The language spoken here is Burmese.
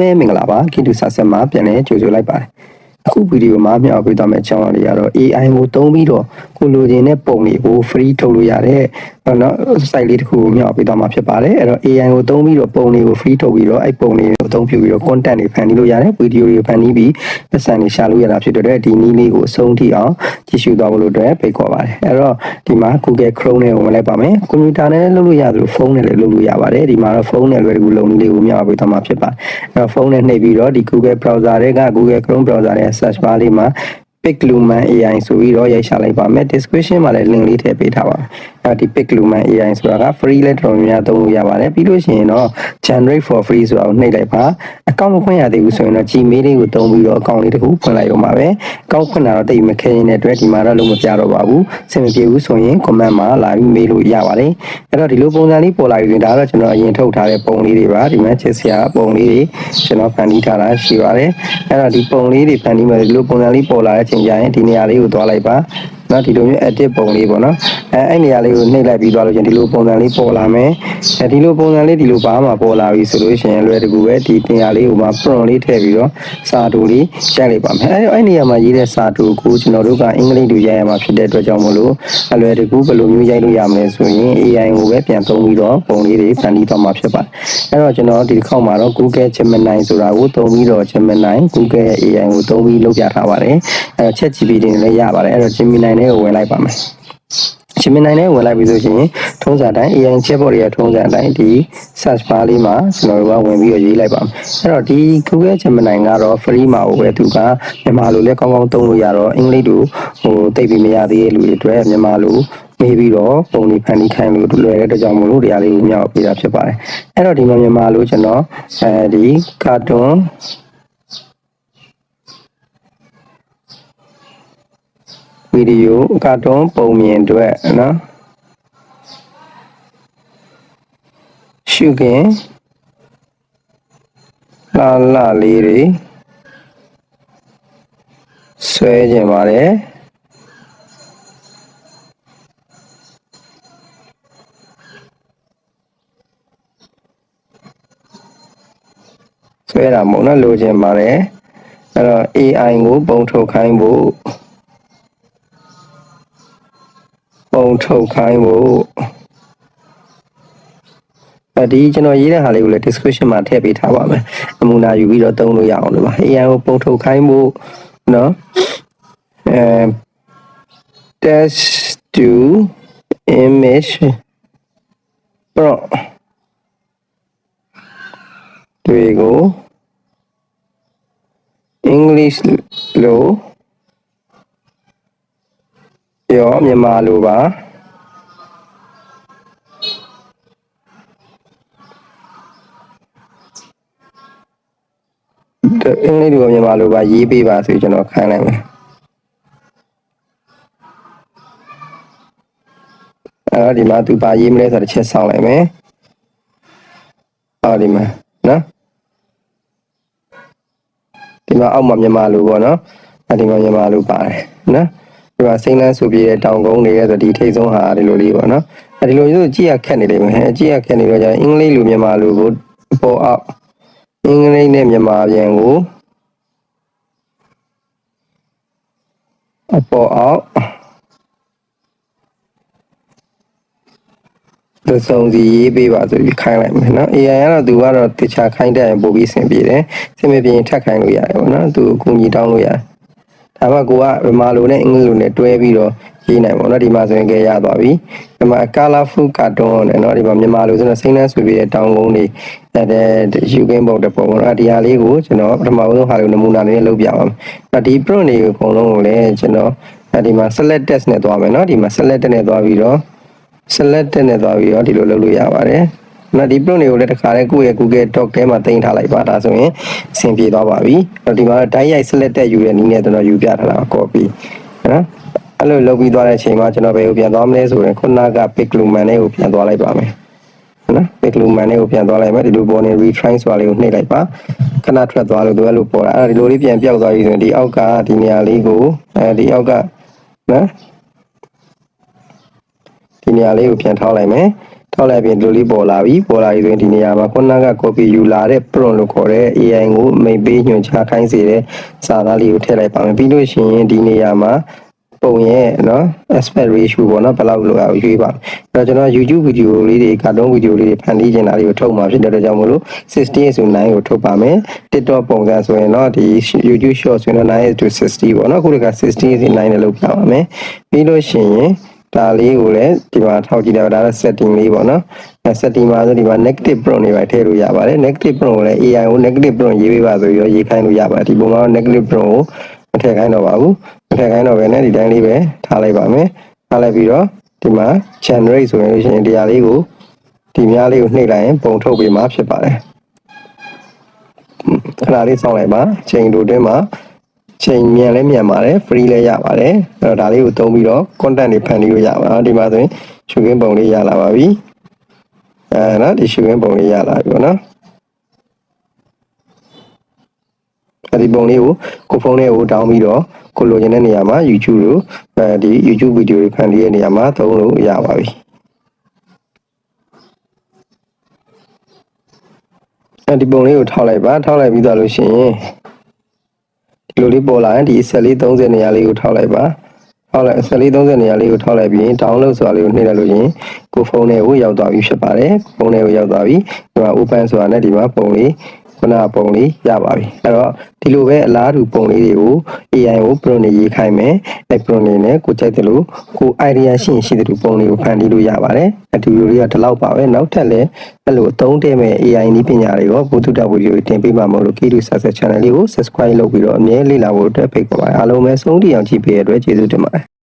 မဲမင်္ဂလာပါကိတူဆာဆက်မှာပြန်လဲကြိုဆိုလိုက်ပါတယ် အခုဗီဒီယိုမှာမျှဝေပေးသွားမယ့်အကြောင်းအရာတွေကတော့ AI ကိုသုံးပြီးတော့ကိုလိုချင်တဲ့ပုံတွေကို free ထုတ်လို့ရတဲ့เนาะ site လေးတစ်ခုကိုမျှဝေပေးသွားမှာဖြစ်ပါတယ်အဲ့တော့ AI ကိုသုံးပြီးတော့ပုံတွေကို free ထုတ်ပြီးတော့အဲ့ပုံတွေကိုအသုံးပြုပြီးတော့ content တွေဖန်တီးလို့ရတယ်ဗီဒီယိုတွေဖန်တီးပြီးပတ်စံတွေရှာလို့ရတာဖြစ်တဲ့အတွက်ဒီနည်းလေးကိုအဆုံးထိအောင်ကြည့်ရှုသွားဖို့လို့အတွက်ဖိတ်ခေါ်ပါတယ်အဲ့တော့ဒီမှာ Google Chrome နဲ့ဝင်လိုက်ပါမယ်ကွန်ပျူတာနဲ့လည်းလုပ်လို့ရတယ်လို့ဖုန်းနဲ့လည်းလုပ်လို့ရပါတယ်ဒီမှာတော့ဖုန်းနဲ့လွယ်ကူလုံနည်းလေးကိုမျှဝေပေးသွားမှာဖြစ်ပါတယ်အဲ့တော့ဖုန်းနဲ့နှိပ်ပြီးတော့ဒီ Google browser တွေက Google Chrome browser ရဲ့ search bar လေးမှာ Picluman AI ဆိုပြီးတော့ရိုက်ရှာလိုက်ပါမယ် description မှာလည်း link လေးထည့်ပေးထားပါမယ်အဲ ဒီ Picluman AI ဆိုတာက free လက်တော်များများသုံးလို့ရပါတယ်ပြီးလို့ရှိရင်တော့ generate for free ဆိုတာကိုနှိပ်လိုက်ပါအကောင့်မဖွင့်ရသေးဘူးဆိုရင်တော့ Gmail လေးကိုသုံးပြီးတော့အကောင့်လေးတစ်ခုဖွင့်လိုက်ရုံပါပဲအကောင့်ဖွင့်တာတော့တိတ်မခဲရင်တဲ့အတွက်ဒီမှာတော့လုံးမပြတော့ပါဘူးစင်မပြေဘူးဆိုရင် comment မှာလာပြီးမေးလို့ရပါတယ်အဲ့တော့ဒီလိုပုံစံလေးပေါ်လာပြီဆိုရင်ဒါကတော့ကျွန်တော်အရင်ထုတ်ထားတဲ့ပုံလေးတွေပါဒီမှာချစ်စရာပုံလေးတွေကျွန်တော်ဖန်တီးထားတာရှိပါတယ်အဲ့တော့ဒီပုံလေးတွေဖန်တီးမယ်ဒီလိုပုံစံလေးပေါ်လာတဲ့အချိန်ကျရင်ဒီနေရာလေးကိုသွားလိုက်ပါ နော်ဒီလိုမျိုး edit ပုံလေးပေါ့နော်အဲအဲ့နေရာလေးကိုနှိပ်လိုက်ပြီးသွားလို့ရှင်ဒီလိုပုံစံလေးပေါ်လာမယ်အဲဒီလိုပုံစံလေးဒီလိုဘာမှပေါ်လာပြီဆိုလို့ရှိရင်လွယ်တကူပဲဒီတင်ရာလေးကိုမှ prompt လေးထည့်ပြီးတော့စာတူလေးရိုက်လိုက်ပါမယ်အဲအဲ့နေရာမှာရေးတဲ့စာတူကိုကျွန်တော်တို့ကအင်္ဂလိပ်လိုရိုက်ရမှာဖြစ်တဲ့အတွက်ကြောင့်မလို့အလွယ်တကူဘယ်လိုမျိုးရိုက်လို့ရမလဲဆိုရင် AI ကိုပဲပြန်သုံးပြီးတော့ပုံလေးတွေဖန်တီးသွားမှာဖြစ်ပါတယ်အဲ့တော့ကျွန်တော်ဒီတစ်ခေါက်မှာတော့ Google Gemini ဆိုတာကိုသုံးပြီးတော့ Gemini Google AI ကိုသုံးပြီးလုပ်ပြထားပါတယ်အဲ့တော့ ChatGPT နဲ့လည်းရပါတယ်အဲ့တော့ Gemini နဲ့ကိုဝင်လိုက်ပါမယ် Gemini နဲ့ဝင်လိုက်ပြီဆိုရင်ထုံးစံတိုင်း AI chatbot တွေရဲ့ထုံးစံတိုင်းဒီ search bar လေးမှာကျွန်တော်တို့ကဝင်ပြီးတော့ရေးလိုက်ပါမယ်အဲ့တော့ဒီ Google Gemini ကတော့ free မှာပဲသူကမြန်မာလိုလည်းကောင်းကောင်းသုံးလို့ရတော့အင်္ဂလိပ်လိုဟိုသိပ်ပြီးမရသေးတဲ့လူတွေအတွက်မြန်မာလိုမေးပြီးတော့ပုံလေးဖန်တီးခိုင်းလို့လွယ်တဲ့အတွက်ကြောင့်မလို့တရားလေးကိုမြောက်ပေးတာဖြစ်ပါတယ်အဲ့တော့ဒီမှာမြန်မာလိုကျွန်တော်အဲဒီကာတွန်း ဗီဒီယိုကာတွန်းပုံမြင်အတွက်နော်ရှုခင်လာလာလေးတွေဆွဲကြပါတယ်ဆွဲတာမဟုတ်နော်လိုချင်ပါတယ်အဲ့တော့ AI ကိုပုံထုတ်ခိုင်းဖို့ ပုံထုတ်ခိုင်းဖို့အဲဒီကျွန်တော်ရေးတဲ့ဟာလေးကိုလည်း description မှာထည့်ပေးထားပါမယ်အမူနာယူပြီးတော့သုံးလို့ရအောင်လို့ပါ AI ကိုပုံထုတ်ခိုင်းဖို့နော်အဲ test to image pro တွေကို English လို့ ပြောမြန်မာလိုပါအင်္ဂလိပ်လိုမြန်မာလိုပါရေးပေးပါဆိုကျွန်တော်ခိုင်းလိုက်မယ်အဲ့တော့ဒီမှာသူပါရေးမလဲဆိုတော့တစ်ချက်ဆောင်းလိုက်မယ်ဟောဒီမှာနော်ဒီမှာအောက်မှာမြန်မာလိုပေါ့နော်အဲ့ဒီမှာမြန်မာလိုပါတယ်နော် ဒီမှာစိမ့်လန်းဆိုပြတဲ့တောင်ကုန်းတွေရဲ့ဆိုဒီထိတ်ဆုံးဟာဒီလိုလေးပေါ့နော်အဲ့ဒီလိုမျိုးကြည့်ရခက်နေတယ်မယ်ကြည့်ရခက်နေတော့じゃအင်္ဂလိပ်လိုမြန်မာလိုကိုပေါ်အောက်အင်္ဂလိပ်နဲ့မြန်မာပြန်ကိုအပေါ်အောက်သစုံစီရေးပေးပါဆိုပြီးခိုင်းလိုက်မယ်နော် AI ကတော့သူကတော့တခြားခိုင်းတဲ့ပို့ပြီးဆင်ပြေတယ်ဆင်မပြေရင်ထပ်ခိုင်းလို့ရတယ်ပေါ့နော်သူအကူကြီးတောင်းလို့ရတယ် ဒါမှကိုကဗမာလိုနဲ့အင်္ဂလိပ်လိုနဲ့တွဲပြီးတော့ရေးနိုင်ပေါ့နော်ဒီမှာဆိုရင်ကြရသွားပြီဒီမှာ colorful cartoon နဲ့နော်ဒီမှာမြန်မာလိုဆိုတော့စိမ့်နှမ်းဆွေပြတဲ့တောင်းကုန်းတွေတဲ့ယူကင်းပုံတဲ့ပုံပေါ့နော်ဒီဟာလေးကိုကျွန်တော်ပထမဆုံးဟာလေးနမူနာလေးလုပ်ပြပါမယ်ဒီ print တွေကိုအကုန်လုံးကိုလည်းကျွန်တော်ဒီမှာ select test နဲ့သွားမယ်နော်ဒီမှာ select နဲ့သွားပြီးတော့ select နဲ့သွားပြီးတော့ဒီလိုလုပ်လို့ရပါတယ် နော်ဒီ print တွေကိုလည်းတစ်ခါတည်းကိုယ့်ရဲ့ Google Doc ထဲမှာတင်ထားလိုက်ပါဒါဆိုရင်အဆင်ပြေသွားပါပြီဒီမှာတိုင်းရိုက် select တက်ယူတဲ့နည်းနဲ့ကျွန်တော်ယူပြထားတာ copy နော်အဲ့လိုလုပ်ပြီးသွားတဲ့အချိန်မှာကျွန်တော်ဘယ်ကိုပြန်သွားမလဲဆိုရင်ခုနက Picluman နဲ့ကိုပြန်သွားလိုက်ပါမယ်နော် Picluman နဲ့ကိုပြန်သွားလိုက်မယ်ဒီလိုပေါ်နေ retry ဆိုတာလေးကိုနှိပ်လိုက်ပါခဏထွက်သွားလို့သူကလို့ပေါ်တာအဲ့ဒီလိုလေးပြန်ပြောက်သွားပြီဆိုရင်ဒီအောက်ကဒီနေရာလေးကိုအဲဒီအောက်ကနော်ဒီနေရာလေးကိုပြန်ထောက်လိုက်မယ် ထောက်လိုက်ပြင်ဒီလိုလေးပေါ်လာပြီပေါ်လာပြီဆိုရင်ဒီနေရာမှာခုနက copy ယူလာတဲ့ prompt လို့ခေါ်တဲ့ AI ကိုမိတ်ပေးညွှန်ကြားခိုင်းစေတဲ့စာသားလေးကိုထည့်လိုက်ပါမယ်ပြီးလို့ရှိရင်ဒီနေရာမှာပုံရဲ့เนาะ aspect ratio ပေါ့เนาะဘယ်လောက်လိုအောင်ရွေးပါအဲ့တော့ကျွန်တော် YouTube ဗီဒီယိုလေးတွေကာတွန်းဗီဒီယိုလေးတွေဖန်တီးနေတာတွေကိုထုတ်မှာဖြစ်တဲ့အတွက်ကြောင့်မို့လို့60ဆို9ကိုထုတ်ပါမယ် TikTok ပုံစံဆိုရင်တော့ဒီ YouTube short ဆိုရင်တော့9 to 60ပေါ့เนาะခုတက60စီ9နဲ့လုပ်ပြပါမယ်ပြီးလို့ရှိရင် ဒါလေးကိုလည်းဒီမှာထောက်ကြည့်တယ်ဒါက setting လေးပေါ့နော်အဲ setting မှာဆိုဒီမှာ negative prompt တွေပဲထည့်လို့ရပါတယ် negative prompt ကိုလည်း AI ကို negative prompt ရေးပေးပါဆိုပြီးတော့ရေးခိုင်းလို့ရပါတယ်ဒီပုံမှာ negative prompt ကိုမထည့်ခိုင်းတော့ပါဘူးမထည့်ခိုင်းတော့ဘဲနဲ့ဒီတိုင်းလေးပဲထားလိုက်ပါမယ်ထားလိုက်ပြီးတော့ဒီမှာ generate ဆိုရင်လို့ရှိရင်တရားလေးကိုဒီများလေးကိုနှိပ်လိုက်ရင်ပုံထုတ်ပေးမှာဖြစ်ပါတယ်ခဏလေးစောင့်လိုက်ပါချိန်တိုတွင်းမှာ ချိန်မြန်လဲမြန်ပါတယ် free လဲရပါတယ်အဲ့တော့ဒါလေးကိုသုံးပြီးတော့ content တွေဖန်တီးလို့ရပါတော့ဒီမှာဆိုရင်ရှုခင်းပုံလေးရလာပါပြီအဲနော်ဒီရှုခင်းပုံလေးရလာပြီပေါ့နော်အဲဒီပုံလေးကိုကိုဖုန်းလေးကိုတောင်းပြီးတော့ကိုလိုချင်တဲ့နေရာမှာ YouTube လို့အဲဒီ YouTube ဗီဒီယိုတွေဖန်တီးတဲ့နေရာမှာသုံးလို့ရပါပြီအဲဒီပုံလေးကိုထောက်လိုက်ပါထောက်လိုက်ပြီးသွားလို့ရှိရင်ဒီ လိုလေးပေါ်လာရင်ဒီဆက်လေး30နေရာလေးကိုထောက်လိုက်ပါထောက်လိုက်ဆက်လေး30နေရာလေးကိုထောက်လိုက်ပြီးရင် download ဆိုတာလေးကိုနှိပ်လိုက်လို့ရှိရင်ကိုဖုန်းထဲကိုရောက်သွားပြီဖြစ်ပါတယ်ဖုန်းထဲကိုရောက်သွားပြီဒီမှာ open ဆိုတာနဲ့ဒီမှာပုံလေး ခုနကပုံလေးရပါပြီအဲ့တော့ဒီလိုပဲအလားတူပုံလေးတွေကို AI ကို prompt နေရေးခိုင်းမယ်အဲ prompt နေနဲ့ကိုကြိုက်တယ်လို့ကို idea ရှိရင်ရှိတယ်လို့ပုံလေးကိုဖန်တီးလို့ရပါတယ်အဒီလိုလေးကဒီလောက်ပါပဲနောက်ထပ်လည်းအဲ့လိုအသုံးတည့်မဲ့ AI နည်းပညာတွေရောဘုသူတဝီဒီယိုတင်ပေးမှာမဟုတ်လို့ Kidu Success Channel လေးကို subscribe လုပ်ပြီးတော့အမြဲလေ့လာဖို့အတွက်ဖိတ်ခေါ်ပါတယ်အားလုံးပဲဆုံးထိအောင်ကြည့်ပေးရတဲ့အတွက်ကျေးဇူးတင်ပါတယ်